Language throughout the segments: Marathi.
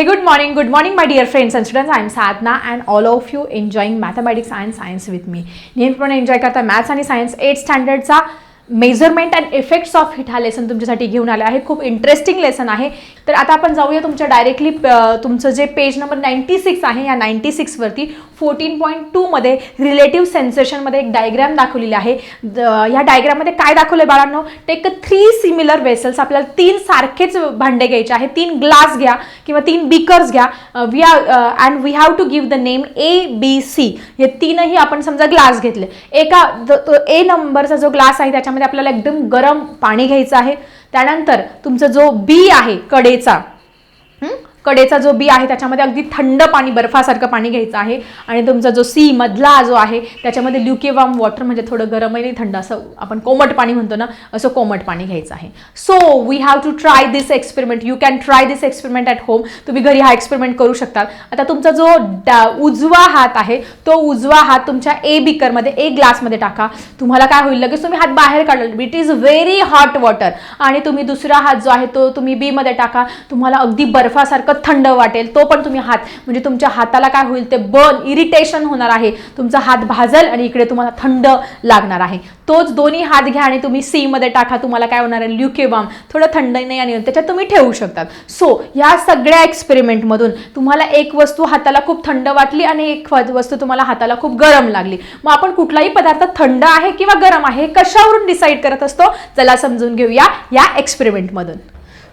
Hey, good morning, good morning, my dear friends and students. I am Sadhna and all of you enjoying mathematics and science with me. नेहमीप्रमाणे एन्जॉय करता मॅथ्स आणि science eight स्टँडर्डचा measurement and effects of heat हा लेसन तुमच्यासाठी घेऊन आला आहे खूप इंटरेस्टिंग लेसन आहे तर आता आपण जाऊया तुमच्या डायरेक्टली तुमचं जे पेज नंबर नाईन्टी सिक्स आहे या नाईन्टी सिक्सवरती फोर्टीन पॉईंट टूमध्ये रिलेटिव्ह सेन्सेशनमध्ये एक डायग्रॅम दाखवलेली आहे. ह्या या डायग्राममध्ये काय दाखवलं आहे बाळांनो टेक थ्री सिमिलर वेसल्स आपल्याला तीन सारखेच भांडे घ्यायचे आहे. तीन ग्लास घ्या किंवा तीन बिकर्स घ्या. We and we have to give the name A B C हे तीनही आपण समजा ग्लास घेतले. एका ए नंबरचा जो ग्लास आहे त्याच्यामध्ये आपल्याला एकदम गरम पाणी घ्यायचं आहे. त्यानंतर तुमचा जो बी आहे कडेचा कडेचा जो बी आहे त्याच्यामध्ये अगदी थंड पाणी बर्फासारखं पाणी घ्यायचं आहे. आणि तुमचा जो सी मधला जो आहे त्याच्यामध्ये ल्युकेवाम वॉटर म्हणजे थोडं गरम आणि थंड असं आपण कोमट पाणी म्हणतो ना असं कोमट पाणी घ्यायचं आहे. So we have to try this experiment you can try this experiment at home तुम्ही घरी हा एक्सपेरिमेंट करू शकता. आता तुमचा जो डा उजवा हात आहे तो उजवा हात तुमच्या ए बिकरमध्ये ए ग्लासमध्ये टाका. तुम्हाला काय होईल लगेच तुम्ही हात बाहेर काढाल. It is very hot water आणि तुम्ही दुसरा हात जो आहे तो तुम्ही बीमध्ये टाका. तुम्हाला अगदी बर्फासारखं थंड वाटेल तो पण तुम्ही हात म्हणजे तुमच्या हाताला काय होईल ते बर्न इरिटेशन होणार आहे. तुमचा हात भाजल आणि इकडे तुम्हाला थंड लागणार आहे. तोच दोन्ही हात घ्या आणि तुम्ही सीमध्ये टाका तुम्हाला काय होणार आहे ल्युकेबाम थोडं थंड नाही आणि त्याच्यात तुम्ही ठेवू शकतात. सो ह्या सगळ्या एक्सपेरिमेंटमधून तुम्हाला एक वस्तू हाताला खूप थंड वाटली आणि एक वस्तू तुम्हाला हाताला खूप गरम लागली. मग आपण कुठलाही पदार्थ थंड आहे किंवा गरम आहे हे कशावरून डिसाईड करत असतो? चला समजून घेऊया या एक्सपेरिमेंटमधून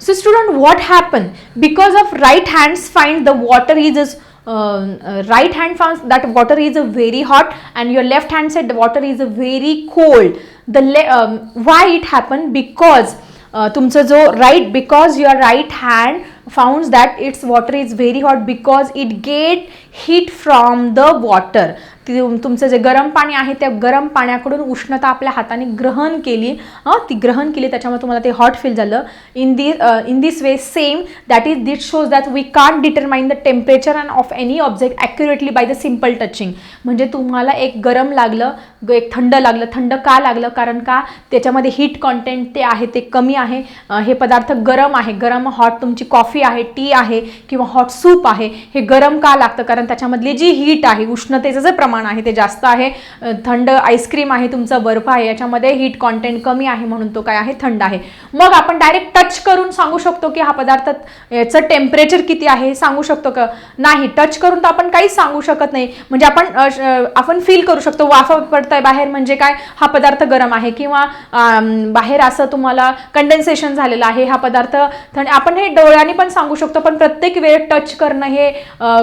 So student, what happened? Because of right hands find the water is is, uh, uh, right hand finds that water is a very hot and your left hand said the water is a very cold. The le- um, why it happened? Because uh, तुमचं जो right because your right hand founds that it's water is very hot because it get heat from the water तुमचं जे गरम पाणी आहे त्या गरम पाण्याकडून उष्णता आपल्या हाताने ग्रहण केली. हां ती ग्रहण केली त्याच्यामुळे तुम्हाला ते हॉट फील झालं. In the in this way same that is it shows that we can't determine the temperature and of any object accurately by the simple touching म्हणजे तुम्हाला एक गरम लागलं एक थंड लागलं थंड का लागलं? कारण का? त्याच्यामध्ये हीट कॉन्टेंट ते आहे ते कमी आहे. हे पदार्थ गरम आहे. गरम हॉट तुमची कॉफी आहे टी आहे किंवा हॉट सूप आहे हे गरम का लागतं? कारण त्याच्यामधली जी हीट आहे उष्णतेचं जे प्रमाण आहे ते जास्त आहे. थंड आईस्क्रीम आहे तुमचा बर्फ आहे याच्यामध्ये हीट कॉन्टेंट कमी आहे म्हणून तो काय आहे थंड आहे. मग आपण डायरेक्ट टच करून सांगू शकतो की हा पदार्थ याचं टेम्परेचर किती आहे हे सांगू शकतो का? नाही टच करून तर आपण काहीच सांगू शकत नाही. म्हणजे आपण आपण फील करू शकतो वाफा पडताय बाहेर म्हणजे काय? हा पदार्थ गरम आहे किंवा बाहेर असं तुम्हाला कंडेन्सेशन झालेलं आहे हा पदार्थ थंड आपण हे डोळ्याने पण सांगू शकतो पण प्रत्येक वेळ टच करणं हे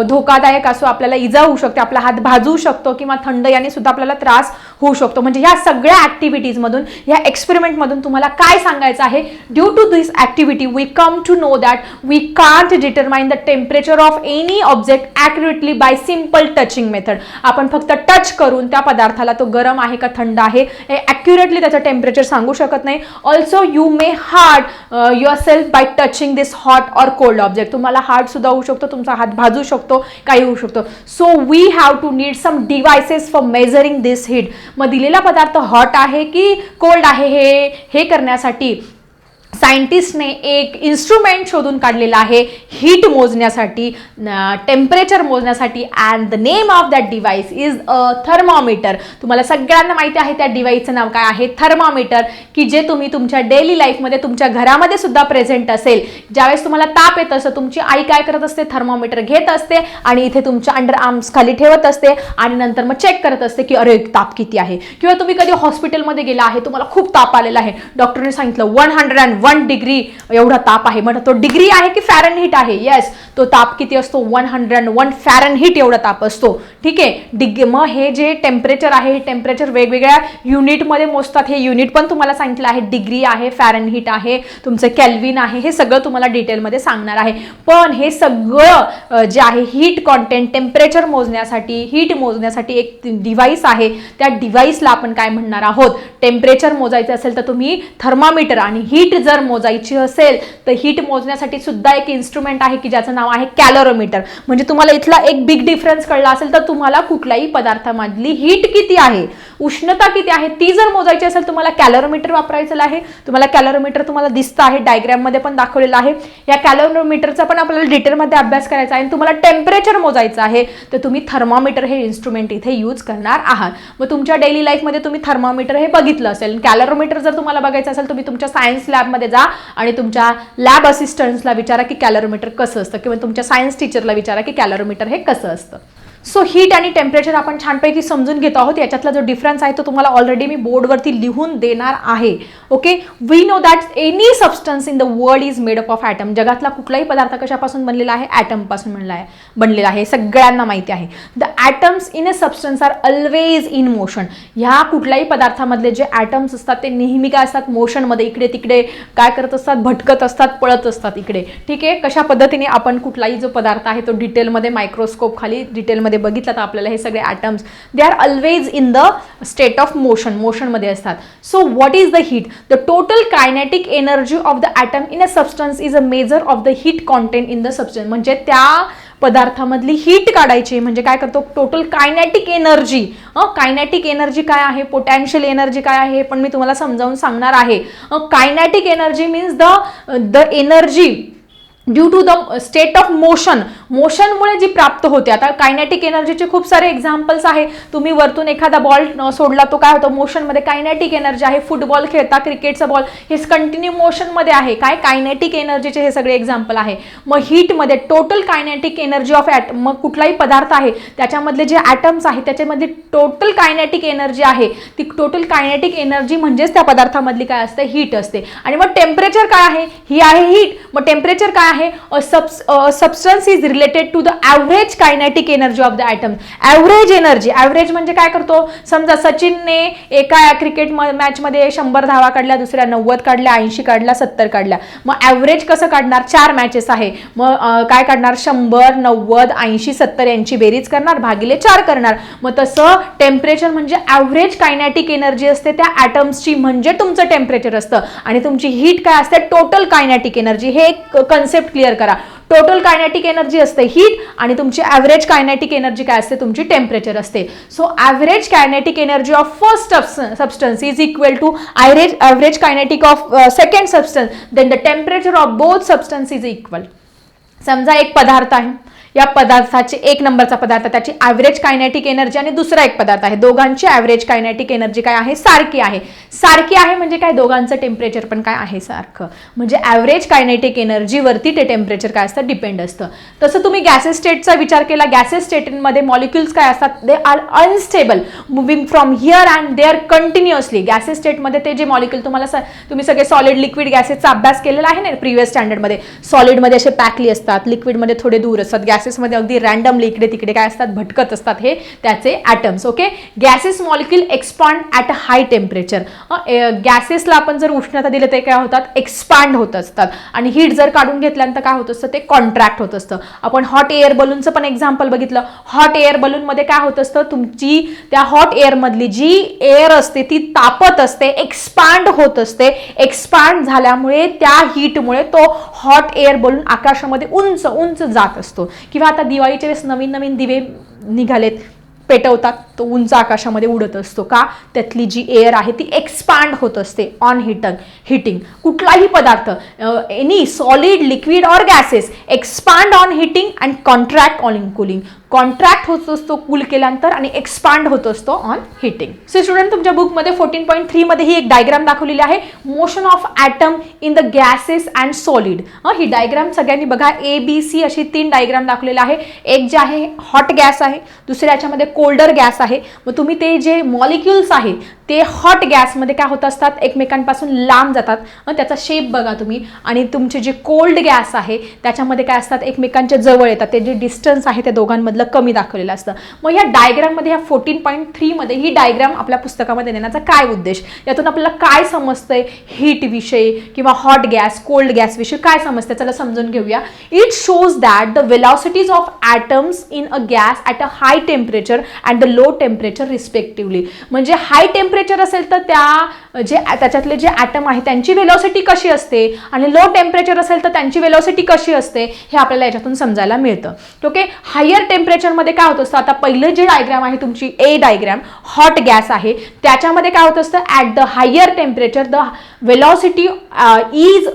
धोकादायक असो आपल्याला इजा होऊ शकते आपला हात भाजू शकतो. किंवा थंड याने सुद्धा आपल्याला त्रास होऊ शकतो. म्हणजे ह्या सगळ्या ॲक्टिव्हिटीजमधून ह्या एक्सपेरिमेंटमधून तुम्हाला काय सांगायचं आहे? Due to this activity we come to know that we can't determine the temperature of any object accurately by simple touching method आपण फक्त टच करून त्या पदार्थाला तो गरम आहे का थंड आहे हे ॲक्युरेटली त्याचं टेम्परेचर सांगू शकत नाही. Also you may hard yourself by touching this hot or cold object तुम्हाला हार्ड सुद्धा होऊ शकतो तुमचा हात भाजू शकतो काही होऊ शकतो. So we have to need some devices for measuring this heat मग दिलेला पदार्थ हॉट आहे की कोल्ड आहे हे हे करण्यासाठी? सायंटिस्टने एक इन्स्ट्रुमेंट शोधून काढलेलं आहे. हीट मोजण्यासाठी टेम्परेचर मोजण्यासाठी and the name of that device is a thermometer तुम्हाला सगळ्यांना माहिती आहे त्या डिव्हाइसचं नाव काय आहे? थर्मामीटर की जे तुम्ही तुमच्या डेली लाईफमध्ये तुमच्या घरामध्ये सुद्धा प्रेझेंट असेल. ज्यावेळेस तुम्हाला ताप येत असतं तुमची आई काय करत असते? थर्मामीटर घेत असते आणि इथे तुमच्या अंडर आर्म्स खाली ठेवत असते आणि नंतर मग चेक करत असते की अरे ताप किती आहे? किंवा तुम्ही कधी हॉस्पिटलमध्ये गेला आहे तुम्हाला खूप ताप आलेला आहे. डॉक्टरने सांगितलं one hundred and one degree एवढा ताप आहे. म्हणजे तो डिग्री आहे की फॅरन हिट आहे? येस तो ताप किती असतो? One hundred one Fahrenheit एवढा ताप असतो. ठीक आहे? डिग्री मग हे जे टेम्परेचर आहे हे टेम्परेचर वेगवेगळ्या युनिटमध्ये मोजतात. हे युनिट पण तुम्हाला सांगितलं आहे. डिग्री आहे फॅरन हिट आहे तुमचं कॅल्विन आहे हे सगळं तुम्हाला डिटेलमध्ये सांगणार आहे. पण हे सगळं जे आहे हीट कॉन्टेंट टेम्परेचर मोजण्यासाठी हीट मोजण्यासाठी एक डिव्हाइस आहे. त्या डिव्हाइसला आपण काय म्हणणार आहोत? टेम्परेचर मोजायचं असेल तर तुम्ही थर्मामीटर आणि हीट जर जर मोजायची असेल तर हीट मोजण्यासाठी सुद्धा एक इन्स्ट्रुमेंट आहे की ज्याचं नाव आहे कॅलोरोमीटर म्हणजे तुम्हाला इथला एक बिग डिफरन्स कळला असेल तर तुम्हाला कुठल्याही पदार्थामधली हीट किती आहे उष्णता किती आहे ती जर मोजायची असेल तुम्हाला कॅलोरोमीटर वापरायचं आहे. तुम्हाला कॅलोरोमीटर तुम्हाला दिसतं आहे डायग्रॅममध्ये पण दाखवलेलं आहे. या कॅलोरोमीटरचा पण आपल्याला डिटेलमध्ये अभ्यास करायचा आहे आणि तुम्हाला टेम्परेचर मोजायचं आहे तर तुम्ही थर्मामीटर हे इन्स्ट्रुमेंट इथे यूज करणार आहात. मग तुमच्या डेली लाईफमध्ये तुम्ही थर्मामीटर हे बघितलं असेल. कॅलोरोमीटर जर तुम्हाला बघायचं असेल तुम्ही तुमच्या सायन्स लॅबमध्ये जा आणि तुमच्या लॅब असिस्टंट्सला विचारा की कॅलरोमीटर कसं असतं किंवा तुमच्या सायन्स टीचरला विचारा की कॅलरोमीटर हे कसं असतं. सो हीट आणि टेम्परेचर आपण छानपैकी समजून घेत आहोत. याच्यातला जो डिफरन्स आहे तो तुम्हाला ऑलरेडी मी बोर्डवरती लिहून देणार आहे. Okay we know that any substance in the world is made up of atom जगातला कुठलाही पदार्थ कशापासून बनलेला आहे? ॲटमपासून बनला आहे. बनलेला आहे. सगळ्यांना माहिती आहे. The atoms in a substance are always in motion ह्या कुठल्याही पदार्थामधले जे ॲटम्स असतात ते नेहमी काय असतात? मोशनमध्ये इकडे तिकडे काय करत असतात? भटकत असतात पळत असतात इकडे. ठीक आहे? कशा पद्धतीने आपण कुठलाही जो पदार्थ आहे तो डिटेलमध्ये मायक्रोस्कोप खाली डिटेलमध्ये बघितलं तर आपल्याला हे सगळे atoms they are always in the state of motion मोशनमध्ये असतात. So what is the heat the total kinetic energy of the atom in a substance is a measure of the heat content in the substance म्हणजे त्या पदार्थामधली हीट काढायची म्हणजे काय करतो? Total kinetic energy kinetic energy काय आहे? पोटॅन्शियल एनर्जी काय आहे? पण मी तुम्हाला समजावून सांगणार आहे. Kinetic energy means the the energy due to the state of motion मोशनमुळे जी प्राप्त होते. आता कायनॅटिक एनर्जीचे खूप सारे एक्झाम्पल्स आहे. तुम्ही वरतून एखादा बॉल सोडला तो काय होतो? मोशनमध्ये कायनॅटिक एनर्जी आहे. फुटबॉल खेळता क्रिकेटचा बॉल हे कंटिन्यू मोशनमध्ये आहे. काय? कायनॅटिक एनर्जीचे हे सगळे एक्झाम्पल आहे. मग हीटमध्ये total kinetic energy of at मग कुठलाही पदार्थ आहे त्याच्यामधले जे ॲटम्स आहे त्याच्यामध्ये टोटल कायनॅटिक एनर्जी आहे. ती टोटल कायनॅटिक एनर्जी म्हणजेच त्या पदार्थामधली काय असते? हीट असते. आणि मग टेम्परेचर काय आहे? ही आहे हीट मग टेम्परेचर काय आहे? Substance is related to the average kinetic energy of the atom average energy average म्हणजे काय करतो? समजा सचिनने एका क्रिकेट मॅचमध्ये शंभर धावा काढल्या दुसऱ्या नव्वद काढल्या ऐंशी काढल्या सत्तर काढल्या. मग ॲव्हरेज कसं काढणार? चार मॅचेस आहे. मग काय काढणार? शंभर नव्वद ऐंशी सत्तर यांची बेरीज करणार भागिले चार करणार. मग तसं टेम्परेचर म्हणजे ॲव्हरेज कायनॅटिक एनर्जी असते त्या ॲटम्सची म्हणजे तुमचं टेम्परेचर असतं. आणि तुमची हीट काय असते? टोटल कायनॅटिक एनर्जी हे एक कन्सेप्ट क्लिअर करा. टोटल कायनेटिक एनर्जी असते हीट आणि तुमची ॲव्हरेज कायनेटिक एनर्जी काय असते? तुमची टेम्परेचर असते. So average kinetic energy of first substance is equal to average average kinetic of second substance then the temperature of both substance is equal समजा एक पदार्थ आहे. या पदार्थाचे एक नंबरचा पदार्थ त्याची ॲव्हरेज कायनेटिक एनर्जी आणि दुसरा एक पदार्थ आहे. दोघांची ॲव्हरेज कायनेटिक एनर्जी काय आहे? सारखी आहे. सारखी आहे म्हणजे काय? दोघांचं टेम्परेचर पण काय आहे सारखं. म्हणजे ॲव्हरेज कायनेटिक एनर्जीवरती ते टेम्परेचर काय असतं? डिपेंड असतं. तसं तुम्ही गॅसेस स्टेटचा विचार केला गॅसेस स्टेटमध्ये मॉलिक्युल्स काय असतात? They are unstable moving from here and they are continuously gases स्टेटमध्ये ते जे मॉलिक्युल तुम्हाला तुम्ही सगळे सॉलिड लिक्विड गॅसेसचा अभ्यास केलेला आहे ना प्रिव्हियस स्टँडर्डमध्ये सॉलिडमध्ये असे पॅकली असतात लिक्विडमध्ये थोडे दूर असतात गॅस गॅसेसमध्ये अगदी रँडमली इकडे तिकडे काय असतात भटकत असतात हे त्याचे atoms okay gases molecule expand at a high temperature गॅसेसला आपण जर उष्णता दिलं ते काय होतात? एक्सपांड होत असतात. आणि हीट जर काढून घेतल्यानंतर काय होत असतं? ते कॉन्ट्रॅक्ट होत असतं. आपण हॉट एअर बलूनचं पण एक्झाम्पल बघितलं. हॉट एअर बलूनमध्ये काय होत असतं? तुमची त्या हॉट एअरमधली जी एअर असते ती तापत असते एक्सपांड होत असते. एक्सपांड झाल्यामुळे त्या हीटमुळे तो हॉट एअर बलून आकाशामध्ये उंच उंच जात असतो. किंवा आता दिवाळीच्या वेळेस नवीन नवीन दिवे निघालेत पेटवतात तो उंच आकाशामध्ये उडत असतो का? त्यातली जी एअर आहे ती एक्सपांड होत असते ऑन हिटंग हिटिंग कुठलाही पदार्थ any solid liquid or gases expand on heating and contract on cooling contract होत असतो कूल केल्यानंतर आणि एक्सपांड होत असतो ऑन हिटिंग सो स्टुडंट तुमच्या बुकमध्ये फोर्टीन पॉईंट थ्रीमध्ये ही एक डायग्राम दाखवलेली आहे. Motion of atom in the gases and solid he diagram सगळ्यांनी बघा. ए बी सी अशी तीन डायग्राम दाखवलेला आहे. एक जे आहे हॉट गॅस आहे. दुसऱ्या याच्यामध्ये कोल्डर गॅस आहे. मग तुम्ही ते जे मॉलिक्युल्स आहेत ते हॉट गॅसमध्ये काय होत असतात? एकमेकांपासून लांब जातात. त्याचा शेप बघा तुम्ही. आणि तुमचे जे कोल्ड गॅस आहे त्याच्यामध्ये काय असतात? एकमेकांच्या जवळ येतात. ते जे डिस्टन्स आहे त्या दोघांमधलं मधलं कमी दाखवलेलं असतं. मग या डायग्राममध्ये ह्या फोर्टीन पॉईंट थ्रीमध्ये ही डायग्राम आपल्या पुस्तकामध्ये नेण्याचा काय उद्देश? यातून आपल्याला काय समजतंय हीट विषयी किंवा हॉट गॅस कोल्ड गॅस विषयी काय समजतंय? चला समजून घेऊया. It shows that the velocities of atoms in a gas at a high temperature and the low temperature respectively म्हणजे हाय टेम्परेचर असेल तर त्या जे त्याच्यातले जे ॲटम आहे त्यांची वेलॉसिटी कशी असते? आणि लो टेम्परेचर असेल तर त्यांची वेलॉसिटी कशी असते? हे आपल्याला याच्यातून समजायला मिळतं. ओके हायर टेम्परेचरमध्ये काय होत असतं? आता पहिलं जे डायग्राम आहे तुमची ए डायग्राम हॉट गॅस आहे. त्याच्यामध्ये काय होत असतं? At the higher temperature the velocity is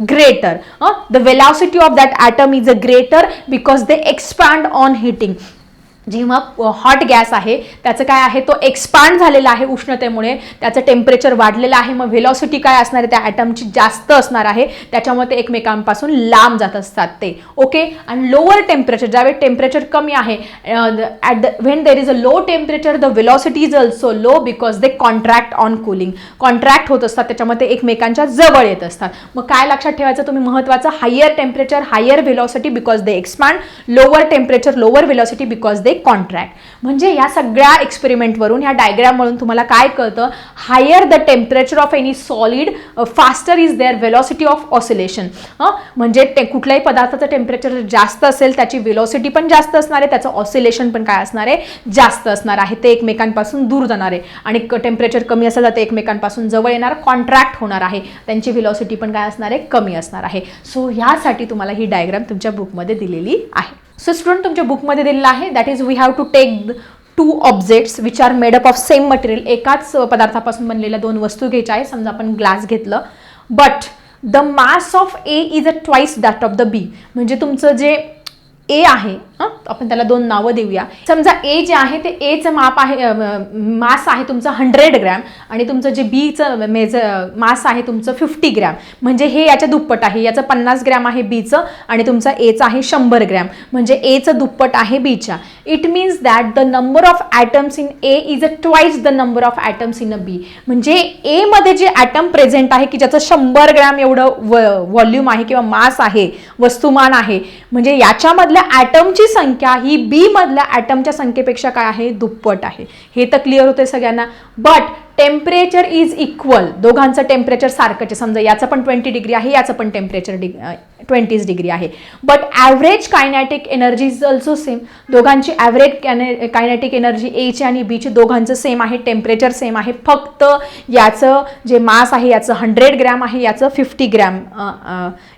greater. Uh, the velocity of that atom is a greater because they expand on heating. जेव्हा हॉट गॅस आहे त्याचं काय आहे तो एक्सपांड झालेला आहे उष्णतेमुळे. त्याचं टेम्परेचर वाढलेलं आहे. मग व्हेलॉसिटी काय असणार आहे? त्या ॲटमची जास्त असणार आहे. त्याच्यामुळे ते एकमेकांपासून लांब जात असतात ते. ओके आणि लोअर टेम्परेचर ज्यावेळी टेम्परेचर कमी आहे at the when there is a low temperature the velocity is also low because they contract on cooling contract होत असतात. त्याच्यामध्ये ते एकमेकांच्या जवळ येत असतात. मग काय लक्षात ठेवायचं? तुम्ही महत्त्वाचं higher temperature higher velocity because they expand lower temperature lower velocity because they contract म्हणजे या सगळ्या एक्सपेरिमेंटवरून ह्या डायग्रामवरून तुम्हाला काय कळतं? Higher the temperature of any solid faster is their velocity of oscillation म्हणजे ते कुठल्याही पदार्थाचं टेम्परेचर जास्त असेल त्याची व्हेलॉसिटी पण जास्त असणार आहे त्याचं ऑसिलेशन पण काय असणार आहे? जास्त असणार आहे. ते एकमेकांपासून दूर जाणार आहे. आणि टेम्परेचर कमी असेल तर ते एकमेकांपासून जवळ येणार कॉन्ट्रॅक्ट होणार आहे. त्यांची व्हिलॉसिटी पण काय असणार आहे? कमी असणार आहे. सो ह्यासाठी तुम्हाला ही डायग्राम तुमच्या बुकमध्ये दिलेली आहे. सो स्टुडंट तुमच्या बुकमध्ये दिलेलं आहे. That is we have to take two objects which are made up of same material एकाच पदार्थापासून बनलेल्या दोन वस्तू घ्यायच्या आहे समजा आपण ग्लास घेतलं. But the mass of A is a twice that of the B म्हणजे तुमचं जे ए आहे हं? आपण त्याला दोन नावं देऊया. समजा ए जे आहे ते एचं माप आहे मास आहे तुमचं हंड्रेड ग्रॅम आणि तुमचं जे बीचं मेज मास आहे तुमचं फिफ्टी ग्रॅम म्हणजे हे याच्या दुप्पट आहे. याचं पन्नास ग्रॅम आहे बीचं आणि तुमचं एचं आहे शंभर ग्रॅम म्हणजे एचं दुप्पट आहे बीच्या it means that the number of atoms in A is a twice the number of atoms in a B म्हणजे एमध्ये जे ॲटम प्रेझेंट आहे की ज्याचं शंभर ग्रॅम एवढं व व्हॉल्यूम आहे किंवा मास आहे वस्तुमान आहे म्हणजे याच्यामधल्या ॲटमची संख्या ही बी मधल्या ॲटमच्या संख्येपेक्षा काय आहे? दुप्पट आहे. हे तर क्लिअर होते सगळ्यांना. But temperature is equal. दोघांचं टेम्परेचर सारखंच आहे. समजा याचं पण ट्वेंटी डिग्री आहे याचं पण टेम्परेचर डिग ट्वेंटीज डिग्री आहे. But average kinetic energy is also same दोघांची ॲव्हरेज कॅने कायनॅटिक एनर्जी एचे आणि बीचे दोघांचं सेम आहे. टेम्परेचर सेम आहे. फक्त याचं जे मास आहे याचं हंड्रेड ग्रॅम आहे याचं फिफ्टी ग्रॅम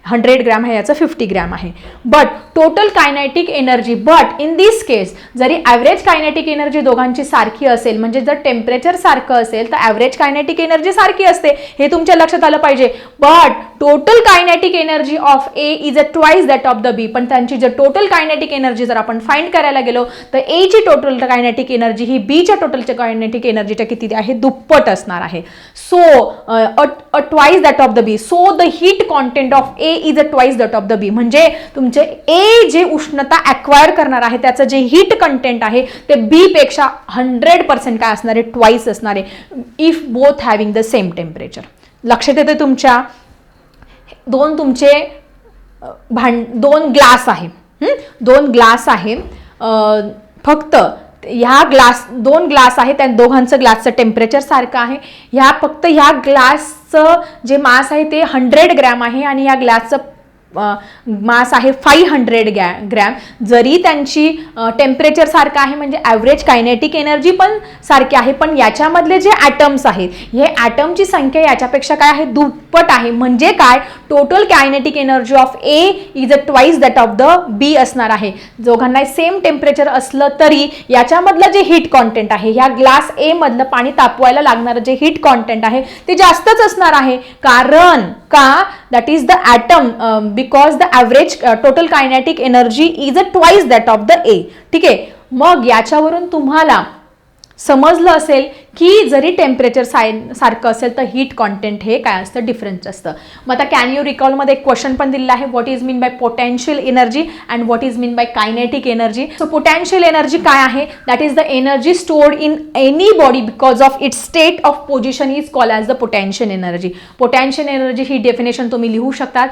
हंड्रेड ग्रॅम आहे याचं फिफ्टी ग्रॅम आहे. But total kinetic energy but in this case जरी ॲव्हरेज कायनॅटिक एनर्जी दोघांची सारखी असेल म्हणजे जर टेम्परेचर सारखं असेल तर ॲव्हरेज कायनेटिक एनर्जी सारखी असते. हे तुमच्या लक्षात आलं पाहिजे. But total kinetic energy of A is a twice that of the B पण त्यांची जर टोटल कायनेटिक एनर्जी जर आपण फाइंड करायला गेलो तर एची टोटल कायनेटिक एनर्जी ही बीच्या टोटलच्या कायनेटिक एनर्जीच्या किती आहे? दुप्पट असणार आहे. So a twice that of the B so the heat content of A is a twice that of the B म्हणजे तुमचे ए जे उष्णता ॲक्वायर करणार आहे त्याचं जे हीट कंटेंट आहे ते बी पेक्षा हंड्रेड पर्सेंट काय असणार आहे? ट्वाईस असणार आहे. If both having the same temperature लक्षात येते तुमच्या? दोन तुमचे भांड दोन ग्लास आहे. दोन ग्लास आहे. फक्त ह्या ग्लास दोन ग्लास आहे त्या दोघांचं ग्लासचं टेम्परेचर सारखं आहे. ह्या फक्त ह्या ग्लासचं जे मास आहे ते हंड्रेड ग्रॅम आहे आणि ह्या ग्लासचं मास आहे फाईव्ह हंड्रेड गॅ ग्रॅम. जरी त्यांची टेम्परेचर सारखं आहे म्हणजे ॲव्हरेज कायनेटिक एनर्जी पण सारखी आहे पण याच्यामधले जे ॲटम्स आहेत हे ॲटमची संख्या याच्यापेक्षा काय आहे? दुप्पट आहे. म्हणजे काय? Total kinetic energy of A is a twice that of the B असणार आहे. दोघांना सेम टेम्परेचर असलं तरी याच्यामधलं जे हीट कॉन्टेंट आहे ह्या ग्लास एमधलं पाणी तापवायला लागणारं जे हीट कॉन्टेंट आहे ते जास्तच असणार आहे. कारण का? That is the atom because the average total kinetic energy is a twice that of the A ठीक आहे? मग याच्यावरून तुम्हाला समजलं असेल की जरी टेम्परेचर साय सारखं असेल तर हीट कॉन्टेंट हे काय असतं? डिफरन्स असतं. मग आता कॅन यू रिकॉलमध्ये एक क्वेश्चन पण दिलेला आहे what is mean by potential energy and what is mean by kinetic energy so potential energy काय आहे? That is the energy stored in any body because of its state of position is call as the potential energy potential energy he definition तुम्ही लिहू शकतात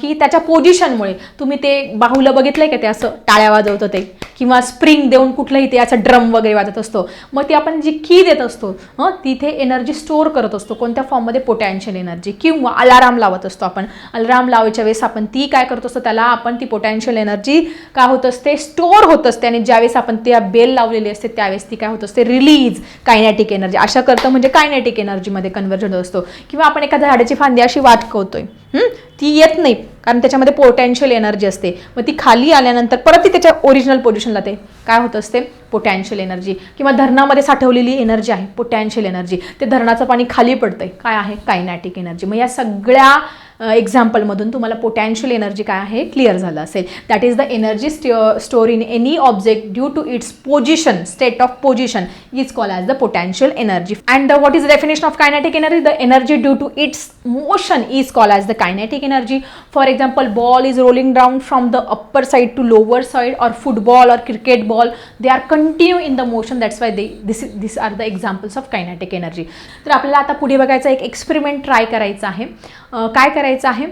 की त्याच्या पोझिशनमुळे तुम्ही ते बाहुलं बघितलं आहे का ते असं टाळ्या वाजवतं ते? किंवा स्प्रिंग देऊन कुठलंही ते असं ड्रम वगैरे वाजत असतो. मग मग ती आपण जी की देत असतो हं तिथे एनर्जी स्टोअर करत असतो. कोणत्या फॉर्ममध्ये पोटॅन्शियल एनर्जी किंवा अलाराम लावत असतो आपण. अलाराम लावायच्या वेळेस आपण ती काय करत असतो? त्याला आपण ती पोटॅन्शियल एनर्जी काय होत असते? स्टोअर होत असते. आणि ज्यावेळेस आपण त्या बेल लावलेली असते त्यावेळेस ती काय होत असते? रिलीज कायनॅटिक एनर्जी अशा करतं म्हणजे कायनॅटिक एनर्जीमध्ये कन्वर्जन असतो. किंवा आपण एखाद्या झाडाची फांदी अशी वाटकवतोय आहे ती येत नाही कारण त्याच्यामध्ये पोटॅन्शियल एनर्जी असते. मग ती खाली आल्यानंतर परत ती त्याच्या ओरिजिनल पोझिशनला ते काय होत असते? पोटॅन्शियल एनर्जी किंवा धरणामध्ये साठवलेली एनर्जी आहे पोटॅन्शियल एनर्जी ते धरणाचं पाणी खाली पडतंय. काय आहे? कायनॅटिक एनर्जी मग या सगळ्या एक्झाम्पलमधून तुम्हाला पोटॅन्शियल एनर्जी काय आहे क्लिअर झालं असेल. That is the energy store in any object due to its position state of position is call as the potential energy and the what is the definition of kinetic energy the energy due to its motion is call as the kinetic energy for example ball is rolling down from the upper side to lower side और फुटबॉल और cricket ball they are continue in the motion that's why they this this are the examples of kinetic energy तर आपल्याला आता पुढे बघायचं एक एक्सपेरिमेंट ट्राय करायचं आहे. काय करायचं आहे?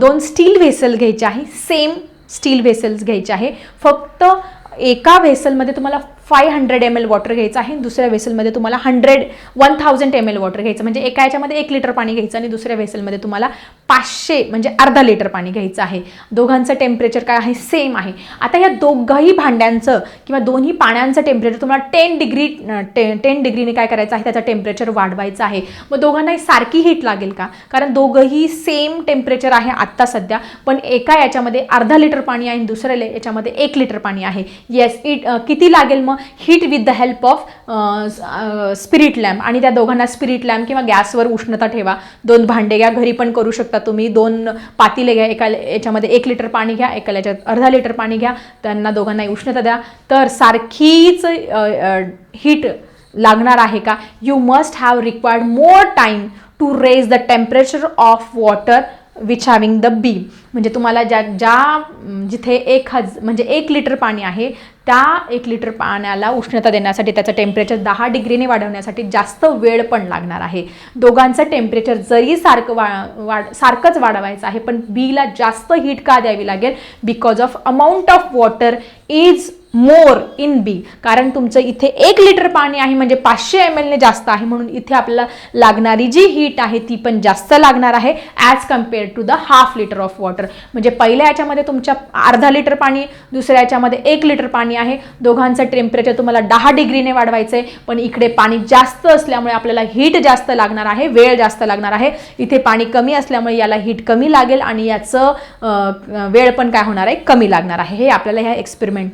दोन स्टील व्हेसल घ्यायचे आहे. सेम स्टील व्हेसल्स घ्यायचे आहे. फक्त एका व्हेसलमध्ये तुम्हाला five hundred M L water घ्यायचं आहे. आणि दुसऱ्या वेसलमध्ये तुम्हाला hundred one thousand M L water घ्यायचं. म्हणजे एका याच्यामध्ये एक लिटर पाणी घ्यायचं आणि दुसऱ्या वेसलमध्ये तुम्हाला पाचशे म्हणजे अर्धा लिटर पाणी घ्यायचं आहे. दोघांचं टेम्परेचर काय आहे? सेम आहे. आता या दोघंही भांड्यांचं किंवा दोन्ही पाण्यांचं टेम्परेचर तुम्हाला टेन डिग्री टे टेन डिग्रीने काय करायचं आहे? त्याचं टेम्परेचर वाढवायचं आहे. मग दोघांनाही सारखी हीट लागेल का? कारण दोघंही सेम टेम्परेचर आहे आत्ता सध्या. पण एका याच्यामध्ये अर्धा लिटर पाणी आहे आणि दुसऱ्या ले- याच्यामध्ये एक लिटर पाणी आहे. येस इट किती लागेल मग? Heat with the help of spirit lamp आणि त्या दोघांना स्पिरिट लॅम्प किंवा गॅसवर उष्णता ठेवा. दोन भांडे घ्या घरी पण करू शकता तुम्ही. दोन पातीले घ्या एका याच्यामध्ये एक लिटर पाणी घ्या एका याच्यात अर्धा लिटर पाणी घ्या. त्यांना दोघांना उष्णता द्या. तर सारखीच हीट लागणार आहे का? You must have required more time to raise the temperature of water which having the B म्हणजे तुम्हाला ज्या ज्या जिथे एक हज म्हणजे एक लिटर पाणी आहे त्या एक लिटर पाण्याला उष्णता देण्यासाठी त्याचं टेम्परेचर दहा डिग्रीने वाढवण्यासाठी जास्त वेळ पण लागणार आहे. दोघांचं टेम्परेचर जरी सारखं वा वाढ सारखंच वाढवायचं आहे पण बीला जास्त हीट का द्यावी लागेल? Because of amount of water is more in B. कारण तुमचं इथे एक लिटर पाणी आहे म्हणजे पाचशे एम एलने जास्त आहे म्हणून इथे आपल्याला लागणारी जी हीट आहे ती पण जास्त लागणार आहे as compare to the half litre of water म्हणजे पहिल्या याच्यामध्ये तुमच्या अर्धा लिटर पाणी दुसऱ्या याच्यामध्ये एक लिटर पाणी आहे. दोघांचं टेम्परेचर तुम्हाला दहा डिग्रीने वाढवायचं आहे पण इकडे पाणी जास्त असल्यामुळे आपल्याला हीट जास्त लागणार आहे वेळ जास्त लागणार आहे. इथे पाणी कमी असल्यामुळे याला हीट कमी लागेल आणि याचं वेळ पण काय होणार आहे? कमी लागणार आहे. हे आपल्याला ह्या एक्सपेरिमेंट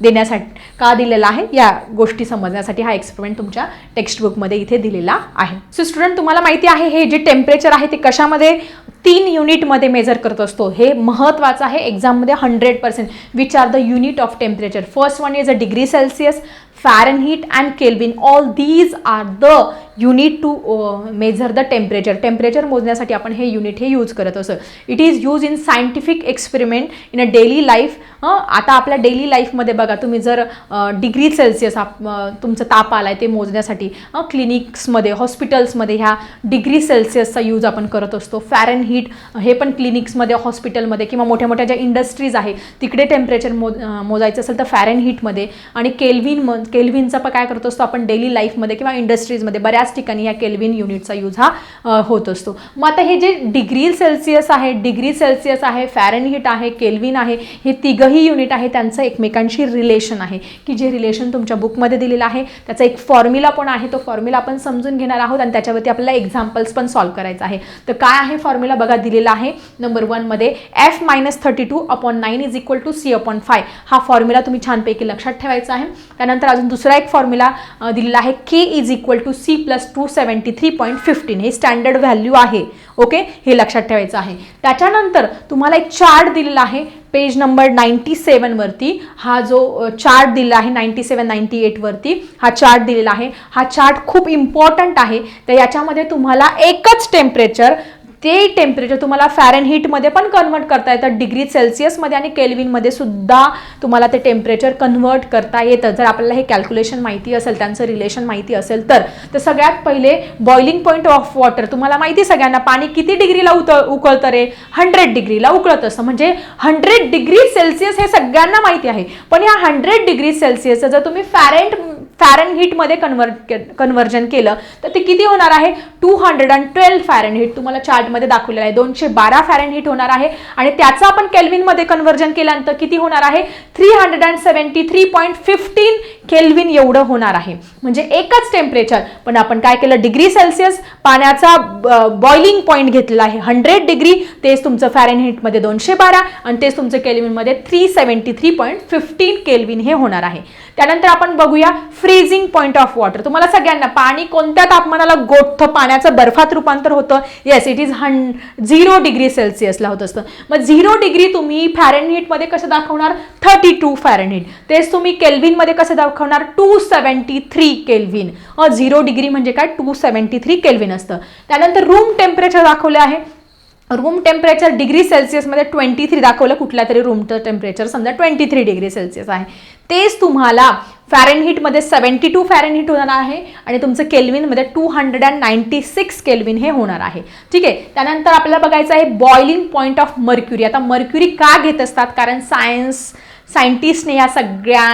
देण्यासाठी का दिलेला आहे? या गोष्टी समजण्यासाठी हा एक्सपेरिमेंट तुमच्या टेक्स्टबुकमध्ये इथे दिलेला आहे. सो स्टुडंट तुम्हाला माहिती आहे हे जे टेम्परेचर आहे ते कशामध्ये तीन युनिटमध्ये मेजर करत असतो. हे महत्त्वाचं आहे एक्झाममध्ये hundred percent which are the unit of temperature first one is a degree Celsius Fahrenheit and Kelvin all these are the unit to measure the temperature temperature मोजण्यासाठी आपण हे युनिट हे यूज करत असतो. It is use in scientific experiment in a daily life आता आपल्या डेली लाईफमध्ये बघा तुम्ही जर डिग्री सेल्सिअस आप तुमचं ताप आला आहे ते मोजण्यासाठी क्लिनिक्समध्ये हॉस्पिटल्समध्ये ह्या डिग्री सेल्सिअसचा यूज आपण करत असतो. फॅरन हीट हे पण क्लिनिक्समध्ये हॉस्पिटलमध्ये किंवा मोठ्या मोठ्या ज्या इंडस्ट्रीज आहे तिकडे टेम्परेचर मो मोजायचं असेल तर फॅरन हीटमध्ये आणि केल्विन म केल्विनचा पण काय करत असतो आपण डेली लाईफमध्ये किंवा इंडस्ट्रीजमध्ये बऱ्याच ठिकाणी या केल्विन युनिटचा यूज हा होत असतो. मग आता हे जे डिग्री सेल्सिअस आहे डिग्री सेल्सिअस आहे फॅरनहीट आहे केल्विन आहे हे तिघही युनिट आहे त्यांचं एकमेकांशी रिलेशन आहे. की जे रिलेशन तुमच्या बुकमध्ये दिलेलं आहे त्याचा एक फॉर्म्युला पण आहे तो फॉर्म्युला आपण समजून घेणार आहोत आणि त्याच्यावरती आपल्याला एक्झाम्पल्स पण सॉल्व करायचं आहे. तर काय आहे फॉर्म्युला बघा दिलेला आहे. नंबर वनमध्ये F minus thirty two upon nine is equal to C upon five हा फॉर्म्युला तुम्ही छानपैकी लक्षात ठेवायचा आहे. त्यानंतर अजून दुसरा एक फॉर्म्युला दिलेला आहे K is equal to C plus two seventy three point fifteen हे स्टँडर्ड व्हॅल्यू आहे. ओके हे लक्षात ठेवायचं आहे. त्याच्यानंतर तुम्हाला एक चार्ट दिलेला आहे पेज नंबर नाईन्टी सेवनवरती हा जो चार्ट दिला आहे नाईन्टी सेवन नाईन्टी एटवरती हा चार्ट दिलेला आहे. हा चार्ट खूप इम्पॉर्टंट आहे. तर याच्यामध्ये तुम्हाला एकच टेम्परेचर ते टेम्परेचर तुम्हाला फॅरन हीटमध्ये पण कन्वर्ट करता येतं. डिग्री सेल्सिअसमध्ये आणि केल्विनमध्ये सुद्धा तुम्हाला ते टेम्परेचर कन्वर्ट करता येतं. जर आपल्याला हे कॅल्क्युलेशन माहिती असेल त्यांचं रिलेशन माहिती असेल तर. तर सगळ्यात पहिले बॉइलिंग पॉईंट ऑफ वॉटर तुम्हाला माहिती आहे सगळ्यांना? पाणी किती डिग्रीला उत उकळतं रे? हंड्रेड डिग्रीला उकळत असतं म्हणजे हंड्रेड डिग्री सेल्सिअस हे सगळ्यांना माहिती आहे. पण या हंड्रेड डिग्री सेल्सिअसचं जर तुम्ही फॅरेंट फॅरन हिटमध्ये कन्वर्ट कन्वर्जन केलं तर ते किती होणार आहे? Two hundred and twelve Fahrenheit तुम्हाला चार्टमध्ये दाखवलेलं आहे. दोनशे बारा फॅरन हिट होणार आहे. आणि त्याचं आपण केल्विनमध्ये कन्वर्जन केल्यानंतर किती होणार आहे? Three hundred and seventy three point fifteen Kelvin एवढं होणार आहे. म्हणजे एकच टेम्परेचर पण आपण काय केलं? डिग्री सेल्सिअस पाण्याचा बॉइलिंग पॉईंट घेतलेला आहे. हंड्रेड डिग्री तेच तुमचं फॅरनहीटमध्ये दोनशे बारा आणि तेच तुमचं केल्विनमध्ये three seventy three point fifteen Kelvin हे होणार आहे. त्यानंतर आपण बघूया फ्रीजिंग पॉईंट ऑफ वॉटर तुम्हाला सगळ्यांना पाणी कोणत्या तापमानाला गोठतं? पाण्याचं बर्फात रूपांतर होतं. Yes it is hmm zero degree सेल्सिअसला होत असतं. मग झिरो डिग्री तुम्ही फॅरनहीटमध्ये कसं दाखवणार? थर्टी टू फॅरनहीट तेच तुम्ही केल्विनमध्ये कसं दाखव दाखवणार two seventy three Kelvin zero degree म्हणजे काय? टू सेवन्टी थ्री केल्विन असतं. त्यानंतर रूम टेम्परेचर दाखवलं आहे. रूम टेम्परेचर डिग्री सेल्सिअसमध्ये ट्वेंटी थ्री दाखवलं. कुठल्या तरी रूमचं टेम्परेचर समजा ट्वेंटी थ्री डिग्री सेल्सिअस आहे. तेच तुम्हाला फॅरनहीटमध्ये सेवन्टी टू फॅरनहीट होणार आहे आणि तुमचं केल्विनमध्ये two hundred and ninety six Kelvin हे होणार आहे. ठीक आहे? त्यानंतर आपल्याला बघायचं आहे बॉइलिंग पॉईंट ऑफ मर्क्युरी आता मर्क्युरी का घेत असतात? कारण सायन्स सायंटिस्टने या सगळ्या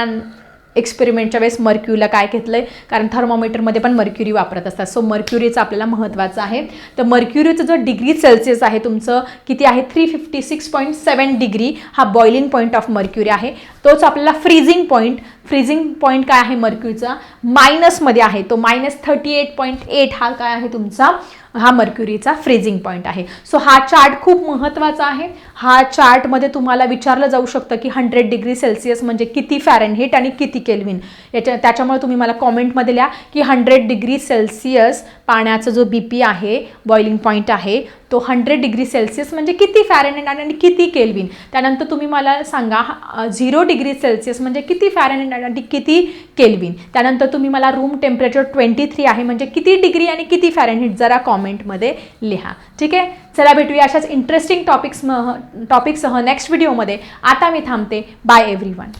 एक्सपेरिमेंटच्या वेळेस मर्क्युरीला काय घेतलं आहे कारण थर्मोमीटरमध्ये पण मर्क्युरी वापरत असतात. सो मर्क्युरीचं आपल्याला महत्त्वाचं आहे. तर मर्क्युरीचं जो डिग्री सेल्सिअस आहे तुमचं किती आहे? Three fifty six point seven degree हा बॉइलिंग पॉईंट ऑफ मर्क्युरी आहे. तोच आपल्याला फ्रीजिंग पॉईंट फ्रीजिंग पॉईंट काय आहे मर्क्युरीचा मायनसमध्ये आहे. तो minus thirty eight point eight हा काय आहे तुमचा? हा मर्क्युरीचा फ्रीजिंग पॉईंट आहे. सो हा चार्ट खूप महत्त्वाचा आहे. हा चार्टमध्ये तुम्हाला विचारलं जाऊ शकतं की हंड्रेड डिग्री सेल्सिअस म्हणजे किती फॅरनहीट आणि किती केल्विन याच्या त्याच्यामुळे तुम्ही मला कॉमेंटमध्ये लिहा की हंड्रेड डिग्री सेल्सिअस पाण्याचा जो बी पी आहे बॉइलिंग पॉईंट आहे तो हंड्रेड डिग्री सेल्सिअस म्हणजे किती फॅरनहीट आणि किती केल्विन त्यानंतर तुम्ही मला सांगा झिरो डिग्री सेल्सिअस म्हणजे किती फॅरनहीट आणि किती केल्विन त्यानंतर तुम्ही मला रूम टेम्परेचर ट्वेंटी थ्री आहे म्हणजे किती डिग्री आणि किती फॅरनहीट जरा कॉमेंटमध्ये लिहा. ठीक आहे? चला भेटूया अशाच इंटरेस्टिंग टॉपिक्स टॉपिकसह नेक्स्ट व्हिडिओमध्ये आता मी थांबते. Bye every one